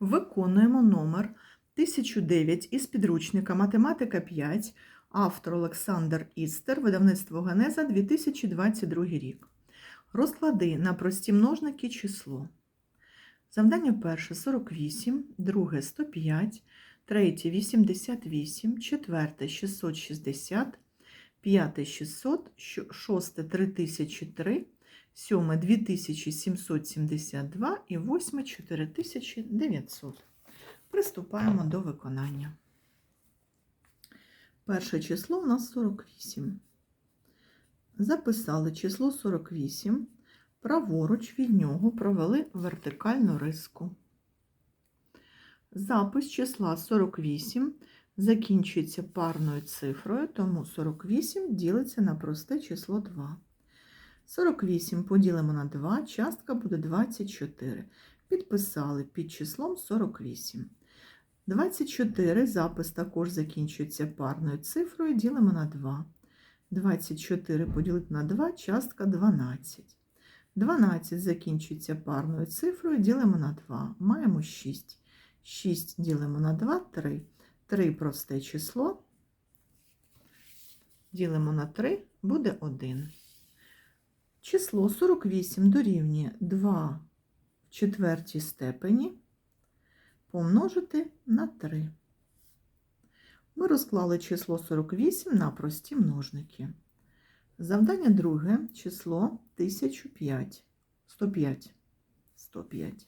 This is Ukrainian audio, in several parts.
Виконуємо номер 1009 із підручника Математика 5, автор Олександр Істер, видавництво Генеза 2022 рік. Розклади на прості множники число. Завдання перше 48, друге 105, третє 88, четверте 660, п'яте 600, шосте 3003, сьоме 2772 і восьме 4900. Приступаємо до виконання. Перше число у нас 48. Записали число 48, праворуч від нього провели вертикальну риску. Запис числа 48 закінчується парною цифрою, тому 48 ділиться на просте число 2. 48 поділимо на 2, частка буде 24. Підписали під числом 48. 24 запис також закінчується парною цифрою, ділимо на 2. 24 поділити на 2, частка 12. 12 закінчується парною цифрою, ділимо на 2. Маємо 6. 6 ділимо на 2, 3. 3 просте число. Ділимо на 3, буде 1. Число 48 дорівнює 2 в четвертій степені помножити на 3. Ми розклали число 48 на прості множники. Завдання друге число 1005. 105. 105.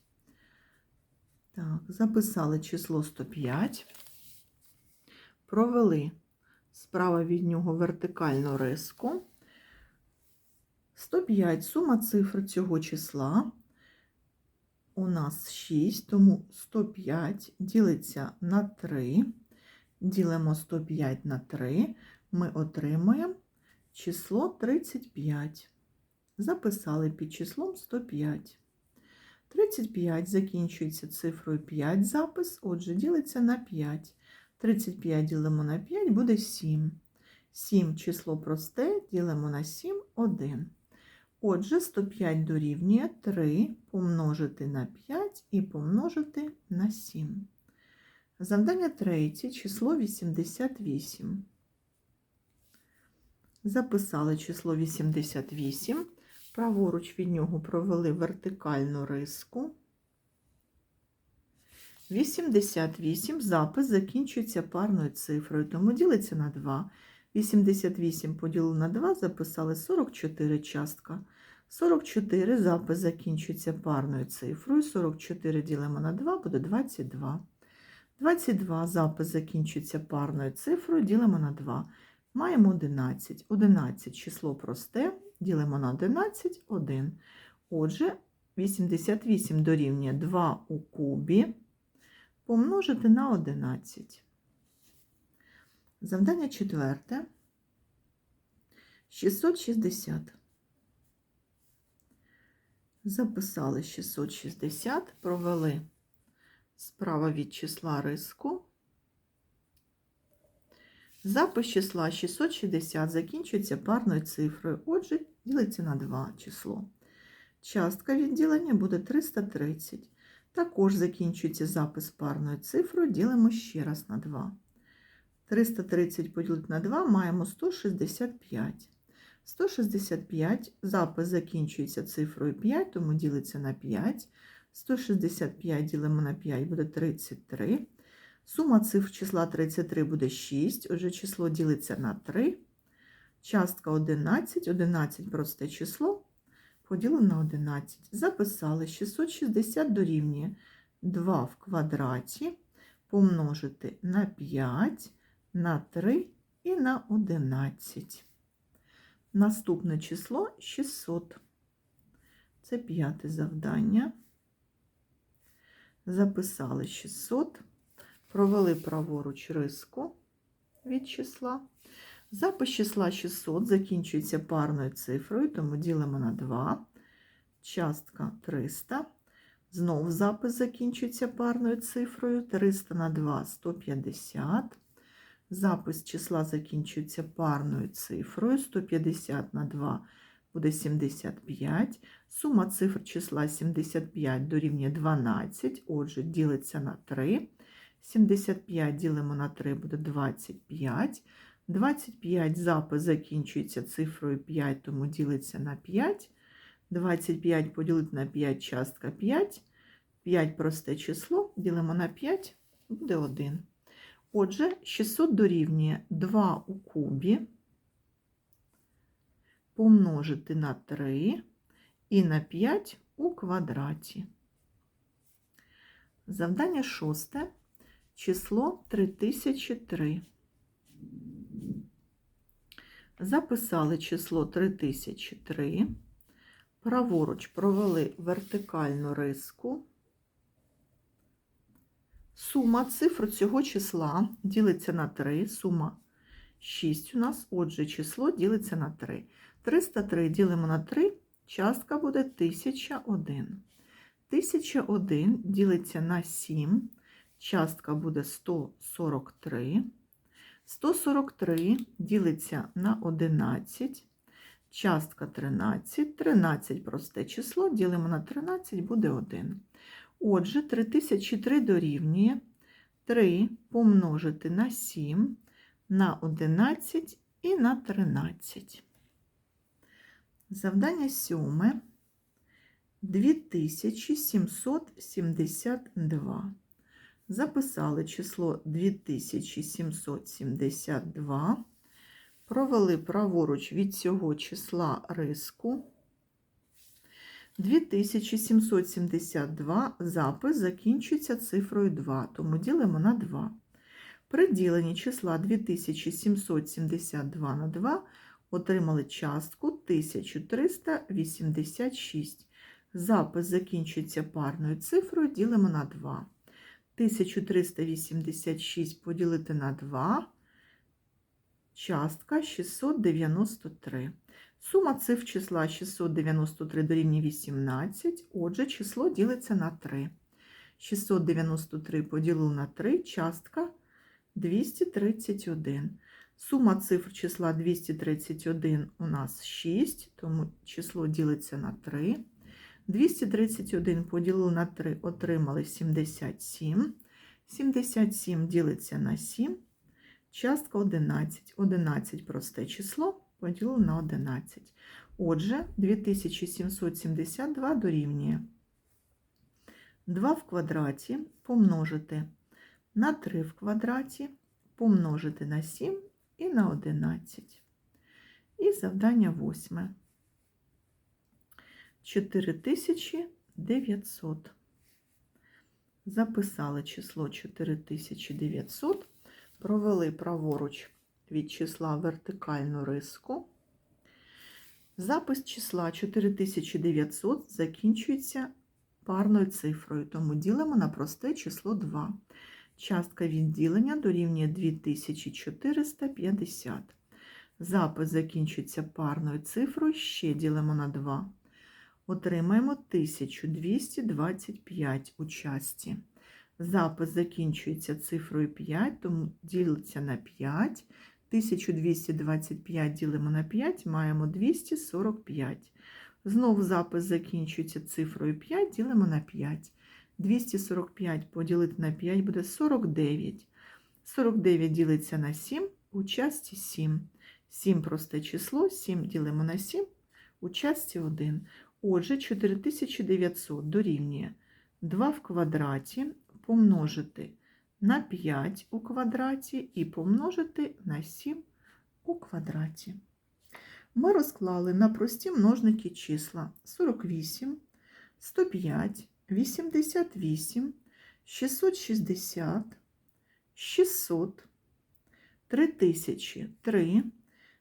Так, записали число 105. Провели справа від нього вертикальну риску. 105 сума цифр цього числа у нас 6, тому 105 ділиться на 3. Ділимо 105 на 3, ми отримаємо число 35. Записали під числом 105. 35 закінчується цифрою 5 запис, отже, ділиться на 5. 35 ділимо на 5 буде 7. 7 число просте, ділимо на 7 1. Отже, 105 дорівнює 3 помножити на 5 і помножити на 7. Завдання третє, число 88. Записали число 88. Праворуч від нього провели вертикальну риску. 88 запис закінчується парною цифрою, тому ділиться на 2. 88 поділили на 2, записали 44 частка. 44 запис закінчується парною цифрою. 44 ділимо на 2, буде 22. 22 запис закінчується парною цифрою, ділимо на 2. Маємо 11. 11 число просте, ділимо на 11, 1. Отже, 88 дорівнює 2 у кубі помножити на 11. Завдання четверте. 660. Записали 660, провели справа від числа риску. Запис числа 660 закінчується парною цифрою, отже, ділиться на 2 число. Частка відділення буде 330. Також закінчується запис парною цифрою, ділимо ще раз на 2. 330 поділити на 2 маємо 165. 165 запис закінчується цифрою 5, тому ділиться на 5. 165 ділимо на 5 буде 33. Сума цифр числа 33 буде 6, отже, число ділиться на 3. Частка 11, 11 просте число, поділено на 11. Записали 660 дорівнює 2 в квадраті помножити на 5, на 3 і на 11. Наступне число 600. Це п'яте завдання. Записали 600, провели праворуч риску від числа. Запис числа 600 закінчується парною цифрою, тому ділимо на 2. Частка 300. Знов запис закінчується парною цифрою. 300 на 2 150. Запис числа закінчується парною цифрою. 150 на 2 буде 75. Сума цифр числа 75 дорівнює 12, отже, ділиться на 3. 75 ділимо на 3 буде 25. 25 запис закінчується цифрою 5, тому ділиться на 5. 25 поділити на 5 частка 5. 5 просте число, ділимо на 5, буде 1. Отже, 600 дорівнює 2 у кубі помножити на 3 і на 5 у квадраті. Завдання шосте. Число 3003. Записали число 3003. Праворуч провели вертикальну риску. Сума цифр цього числа ділиться на 3. Сума 6 у нас, отже, число ділиться на 3. 303 ділимо на 3, частка буде 1001. 1001 ділиться на 7, частка буде 143. 143 ділиться на 11, частка 13. 13 просте число, ділимо на 13, буде 1. Отже, 3003 дорівнює 3 помножити на 7, на 11 і на 13. Завдання сьоме 2772. Записали число 2772, провели праворуч від цього числа риску. 2772 запис закінчується цифрою 2, тому ділимо на 2. При діленні числа 2772 на 2 отримали частку 1386. Запис закінчується парною цифрою, ділимо на 2. 1386 поділити на 2, частка 693. Сума цифр числа 693 дорівнює 18, отже, число ділиться на 3. 693 поділили на 3, частка 231. Сума цифр числа 231 у нас 6, тому число ділиться на 3. 231 поділили на 3, отримали 77. 77 ділиться на 7, частка 11. 11 просте число поділили на 11. Отже, 2772 дорівнює 2 в квадраті помножити на 3 в квадраті, помножити на 7 і на 11. І завдання восьме. 4900. Записали число 4900, провели праворуч від числа вертикальну риску. Запис числа 4900 закінчується парною цифрою, тому ділимо на просте число 2. Частка відділення дорівнює 2450. Запис закінчується парною цифрою, ще ділимо на 2. Отримаємо 1225 у часті. Запис закінчується цифрою 5, тому ділиться на 5. 1225 ділимо на 5, маємо 245. Знову запис закінчується цифрою 5, ділимо на 5. 245 поділити на 5 буде 49. 49 ділиться на 7, у часті 7. 7 просте число, 7 ділимо на 7, у часті 1. Отже, 4900 дорівнює 2 в квадраті помножити на 5 у квадраті і помножити на 7 у квадраті. Ми розклали на прості множники числа 48, 105, 88, 660, 600, 3003,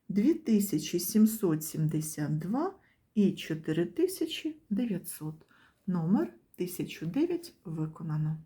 2772 і 4900. Номер 1009 виконано.